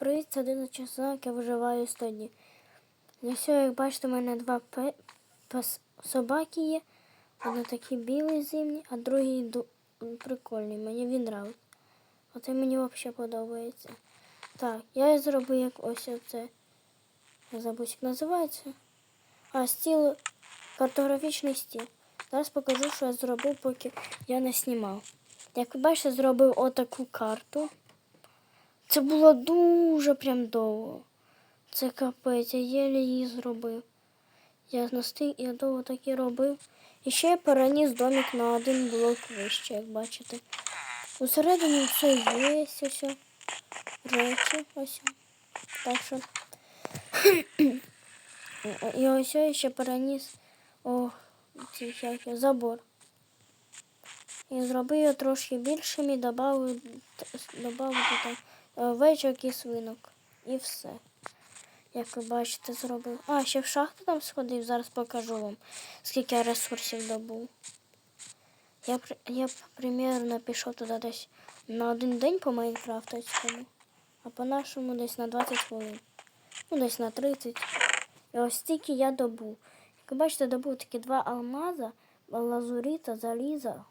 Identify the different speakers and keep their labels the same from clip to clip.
Speaker 1: Привіт, це 11 часок, я виживаю 100 днів. Ну все, як бачите, у мене два пе... пес... собаки є. Один такий білий зимній, а другий ду... прикольний. Мені він нравиться. Оце мені взагалі подобається. Так, я зробив як ось оце. Я забув, як називається. А, стіл, картографічний стіл. Зараз покажу, що я зробив, поки я не знімав. Як ви бачите, зробив отаку карту. Це було дуже прям довго. Це капець, я єлі її зробив. Я настиг, я довго так і робив. І ще я переніс домик на один блок вище, як бачите. Усередині все є, ось речі, ось. Так що. І ось я ще переніс о, ці всякі забор. І зробив його трошки більшим і додав, додав там овечок і свинок. І все. Як ви бачите, зробив. А, ще в шахту там сходив, зараз покажу вам, скільки я ресурсів добув. Я, я примерно пішов туди десь на один день по Майнкрафтовському, а по-нашому десь на 20 хвилин. Ну, десь на 30. І ось стільки я добув. Як ви бачите, добув такі два алмаза, лазуріта, заліза,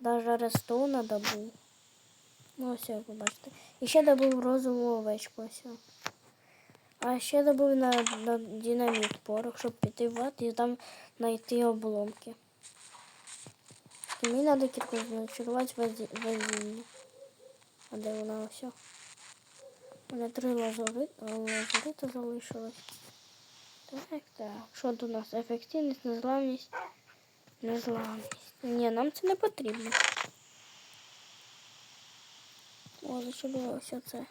Speaker 1: навіть рестона добув. Ну, ось як ви. І ще добув розову овечку. Ось. А ще добув на, на динаміт порох, щоб піти в ад і там знайти обломки. І мені треба кірку зачарувати вазіння. А де вона ось? У мене три лазури, лазурита залишилось. Так, так. Що тут у нас? Ефективність, незламність, незламність. Ні, нам це не потрібно. О, зачарувалося це.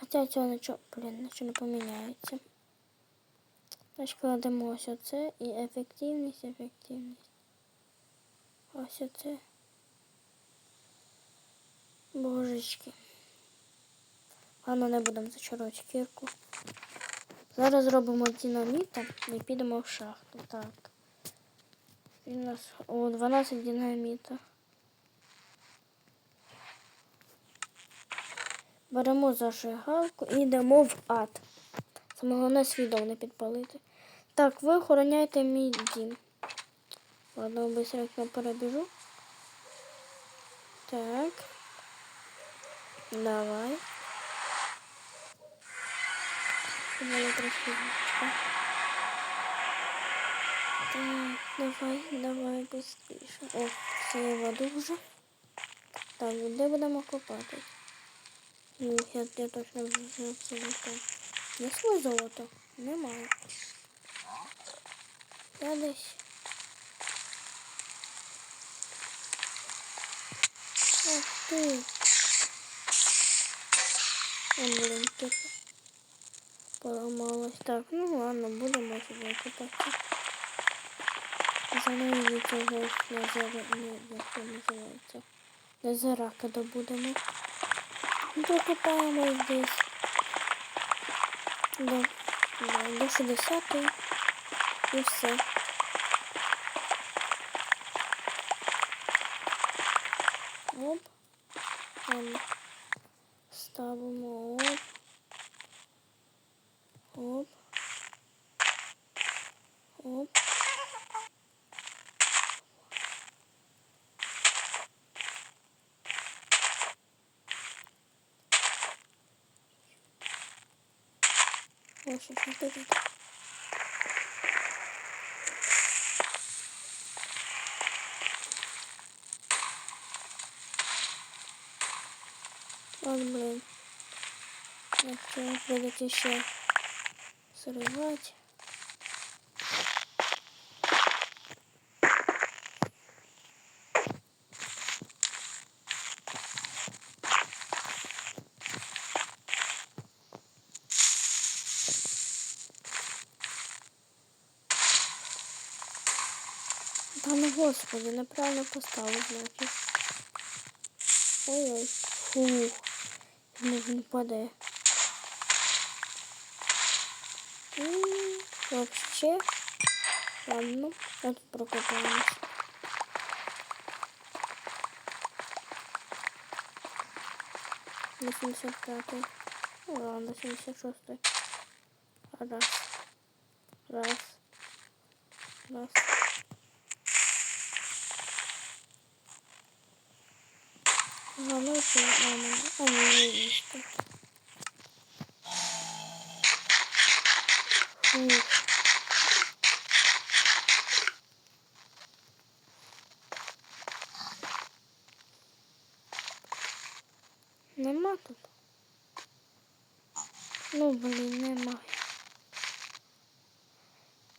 Speaker 1: Хоча цього нічого, блін, нічого не поміняється. Значить, кладемо ось оце і ефективність, ефективність. Ось оце. Божечки. Ладно, не будемо зачарувати кірку. Зараз зробимо динаміта і підемо в шахту. Так. І у нас о, 12 динаміта. Беремо зажигалку і йдемо в ад. Саме головне свій не підпалити. Так, ви охороняєте мій дім. Ладно, быстренько перебіжу. Так. Давай. Давай трошки. Так, давай, давай быстріше. О, я воду вже. Так, де будемо копати? Ну, я, я точно вже не Є своє золото? Немає. Я десь. Ох ти. О, блин, тут поламалось. Так, ну ладно, будемо сюди купати. Залежить цього назера, не, як це називається. Назирака добудемо. Ну, Докопаємо десь. До, до, до 60 і все. Оп. Ладно. Ставимо оп. Оп. Оп. Ось що тут. От, блин. Якщо придеться ще сривати. Та ну господи, неправильно поставив значить. Ой-ой. Фух. Не він ще. Ладно, от прокопаємося. Вісімдесят п'ятий. Ладно, сімдесят шостий. Раз. Раз. Раз. Ладно, ну це нормально. А мені не вішка. Хуй.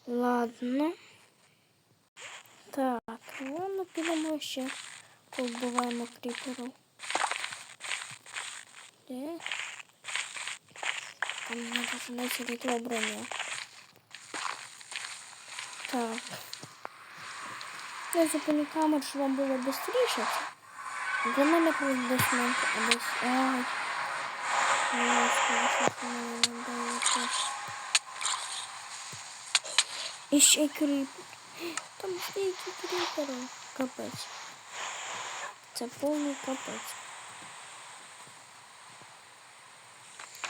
Speaker 1: Ладно. Так, ладно, підемо ще побуваємо кріперу. Де? Там мене починається броня. Так. Я зупиню камеру, щоб вам було швидше. Для мене просто менше, а десь... Ай. Ой, що це мені дається. Еще крипер. Там стоит крипера. Копать. Это копать.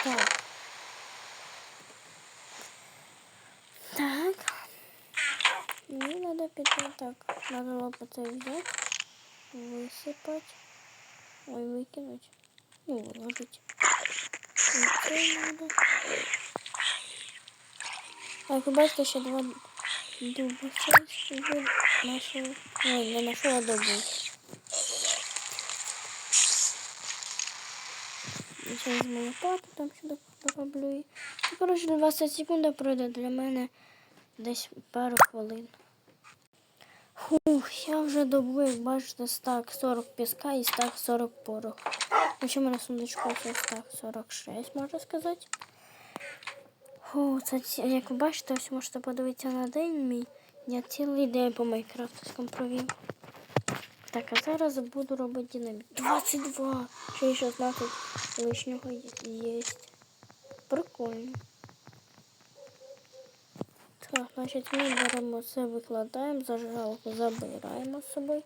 Speaker 1: Так. Так. Мне надо пятно так. Надо лопатой взять. Высыпать. Ой, выкинуть. Ну, выложить. Еще надо. Так, убавь еще два дуба. Вже нашого. Ой, не нашого добу. Ще візьму лопату, там сюди ну, коротше, 20 секунд пройде для мене десь пару хвилин. Фух, я вже добув, як бачите, стак 40 піска і стак 40 пороху. Ну, ще мене сундучку стак 46, можна сказати. Фу, це, як ви бачите, ось можете подивитися на день мій. Я цілий день по майкрафтовському провів. Так, а зараз буду робити динаміт. 22! Ще й 16 лишнього є. Прикольно. Так, значить ми беремо це, викладаємо, зажигалку забираємо з собою.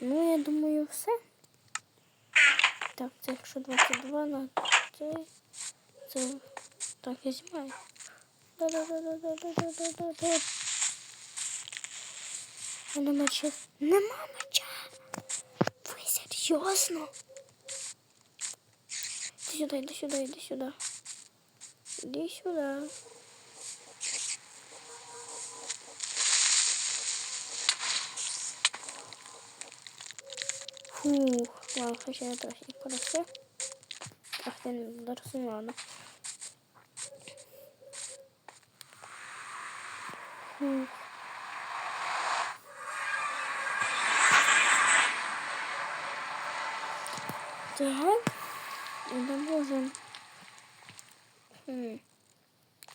Speaker 1: Ну, я думаю, все. Так, це якщо 22 на це, це так і знімаю. Вона мече. Нема меча. Ви серйозно? Іди сюди, іди сюди, іди сюди. Іди сюди. Фух, ладно, хоча я трохи не Akdeniz yılları sunuldu. Hmm. Так, это можем.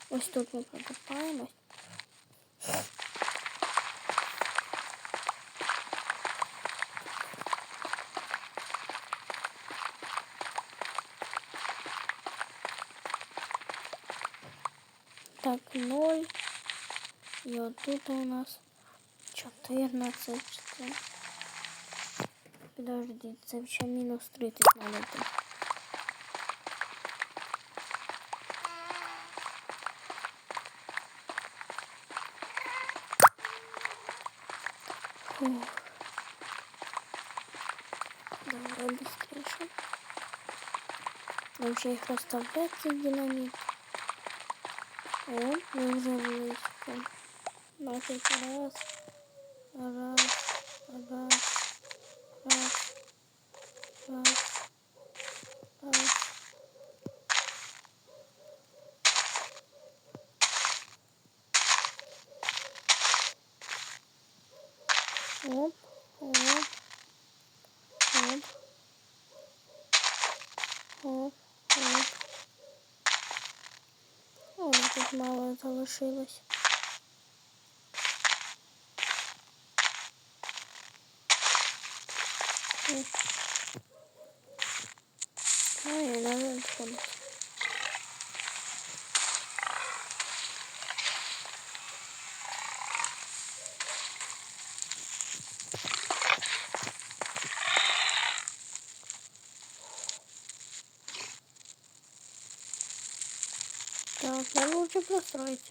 Speaker 1: Ось тут ми прокопаємось. тут у нас 14. 4. Подожди, це ще мінус 30 надо. Давай быстрее. Нам вообще их расставлять, динамит. О, мы уже вылезли. Значить, раз, раз, раз, раз, раз, раз. Оп, оп, оп, оп, оп. О, тут мало залишилось. Ой. Ой, надо відходити. Так, надо лучше простроить.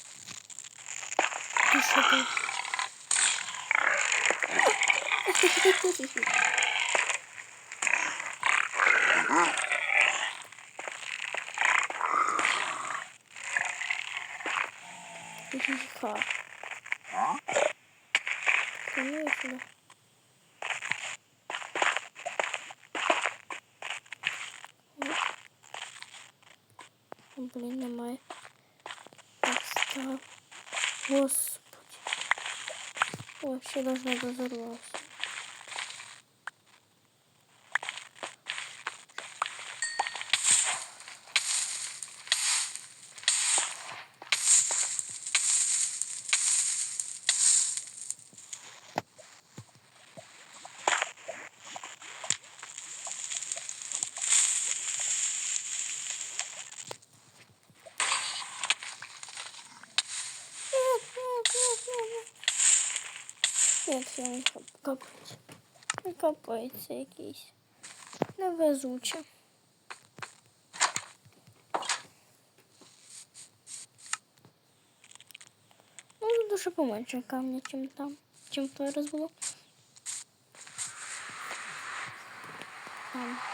Speaker 1: Ты? Тихо. Конечно. Блин, немає. Постав. Господи. О, ще должна дозорвалась. Нет, нет, нет, нет, нет. Нет, все не кап- капець. Капається якийсь. Невезуче. Ну, дуже поменше камня, чим там, чим той раз було. Там.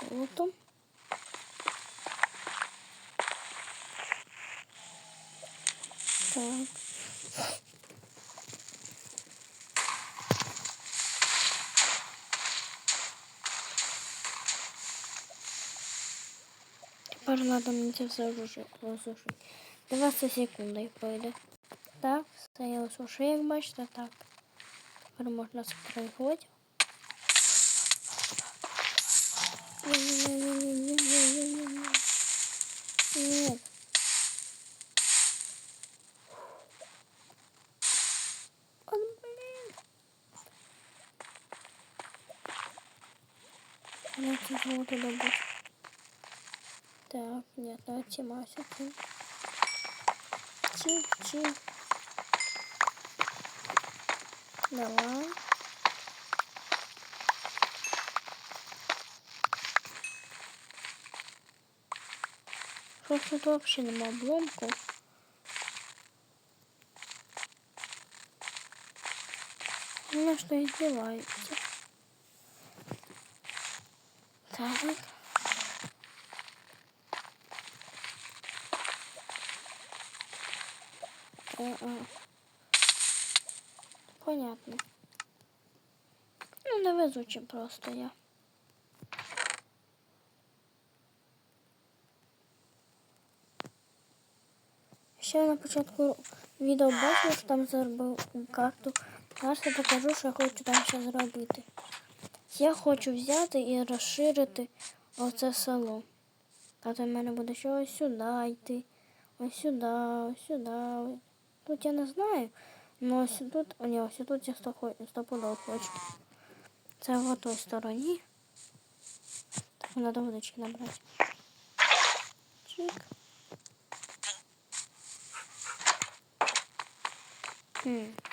Speaker 1: О, золото. Так. Тепер надо мені це все вже осушити. 20 секунд і пройде. Так, все я осушив, як бачите, так. Тепер можна спригувати. Золото добыть. Так, нет, давайте Масю. Чи, чи. Давай. Що тут вообще нема обломку? Ну что издевается. Так. Понятно. Ну, невезуче просто я. Ще на початку відео бачив, що там зробив карту. Зараз я покажу, що я хочу там ще зробити. Я хочу взяти і розширити оце село. Тобто в мене буде ще ось сюди йти, ось сюди, ось сюди. Тут я не знаю, але ось тут, ні, ось тут я стопудов хочу. Це в той стороні. Так, треба водички набрати. Чик. Хм.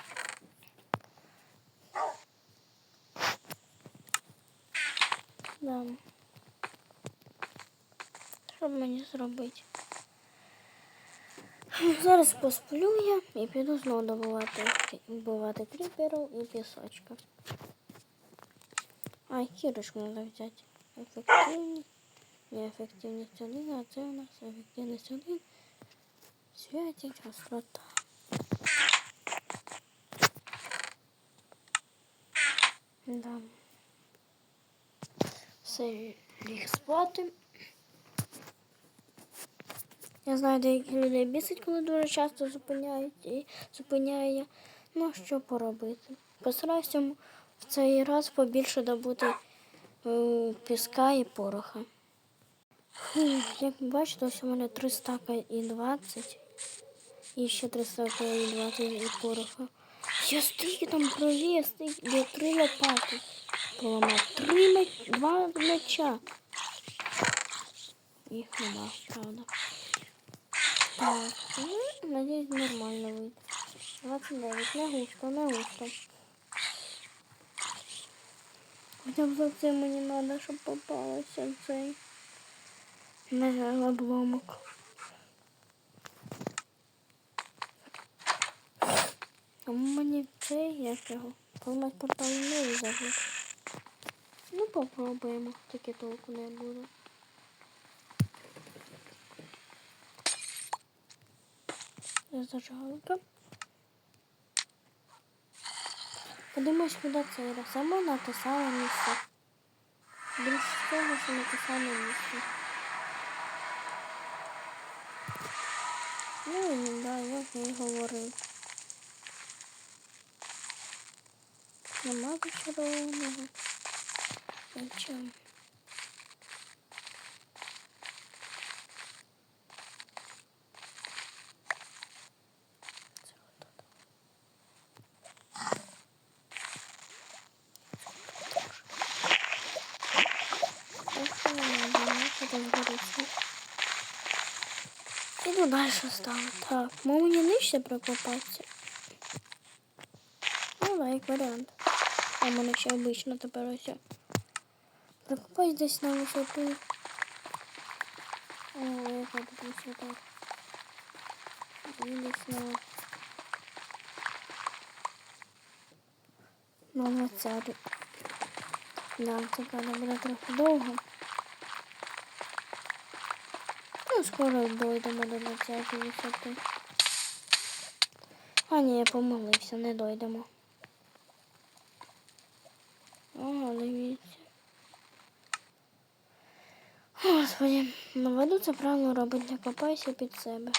Speaker 1: Да. Що мені зробити? Зараз посплю я і піду знову добувати, добувати кріперів і пісочка. А, кірочку треба взяти. Ефективність. Не ефективність один, а це у нас ефективність один. Святить острота. Да. Все ліг спати. Я знаю, деякі людей бісить, коли дуже часто зупиняють і зупиняє. Ну, що поробити? Постараюся в цей раз побільше добути е, піска і пороха. Як бачите, ось у мене 3 стака і 20. І ще 3 стака і 20 і пороха. Я стільки там провів, стільки, я три лопати поламав. Три меч, два меча. Їх нема, правда. Так, ну, надіюсь, нормально вийде. 29, не густо, не густо. Хоча б за це мені треба, щоб попалося цей. Знаю, обломок. А мені цей, як його, поламати портал не визову. Ну, попробуємо, таке толку не буде. Зажигалка. Подивимось, куди це те саме місце. Більше всього, що на те саме місце. Ну, і да, я і говорив. Нема зачарованого. Зачем? Іду далі ставлю. Так, ну мені нижче прокопатися. Ну, як варіант. А мене ще обично тепер ось. Прокопаюсь десь на висоту. О, яка тут висота. Десь на... На 20. Да, це правда буде трохи довго. Ну, скоро дойдемо до 20 висоти. А ні, я помилився, не дойдемо. Наведу це правильно робить, не копайся під себе.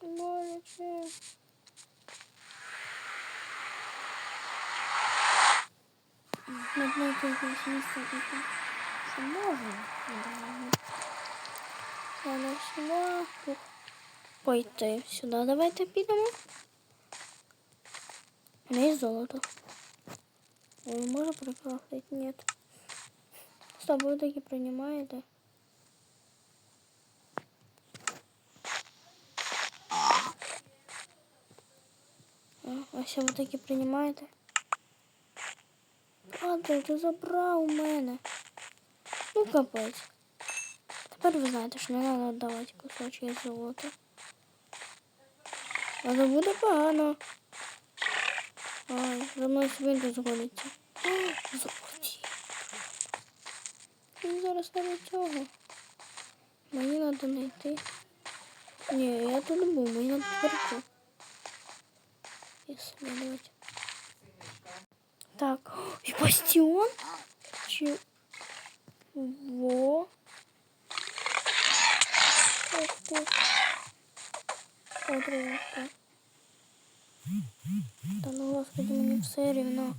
Speaker 1: Боляче. Не знайти якесь місце таке. Що можна? Треба сюди. Пойти сюди. Давайте підемо. У меня есть золото. Ой, можно прокрафтить? Нет. С тобой таки принимаете. А, а ще ви таки приймаєте? Ладно, ти забрав у мене. Ну, капець. Тепер ви знаєте, що не треба віддавати кусочки золота. Але буде погано. Ай, за мною свинка згониться. Зараз не до цього. Мені треба знайти. Ні, я тут був, мені треба тепер Исследовать. Так, и бастион? Чего? Ух ты. Подружка. Та ну господи, мені все рівно.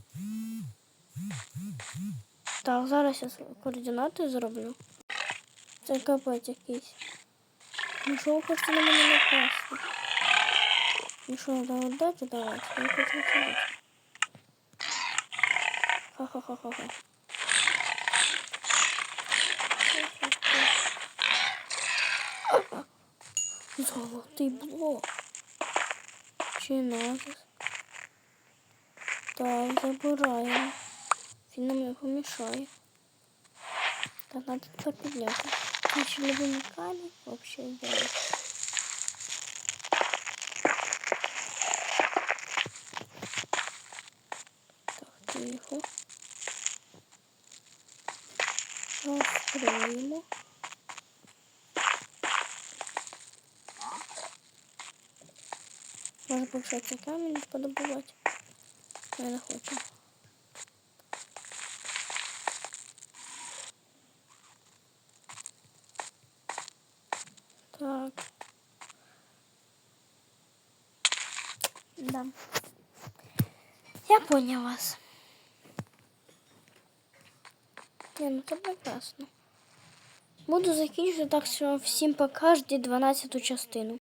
Speaker 1: Так, зараз я координати зроблю. Це капець якийсь. Ну що хочете на мене напасти? Ну що, надо отдати давати? Я хочу сидіти. Ха-ха-ха-ха-ха. Золотий блок. Чи назис? Так, забираємо. Він нам не помішає. Так, надо це підняти. Наші любимі камінь вообще ідеально. Так, тихо. Розкриємо. Можна поки цей камінь подобувати. Я не хочу. Так. Да. Я понял вас. Не, ну це прекрасно. Буду закінчувати так, що всім пока жди 12 частину.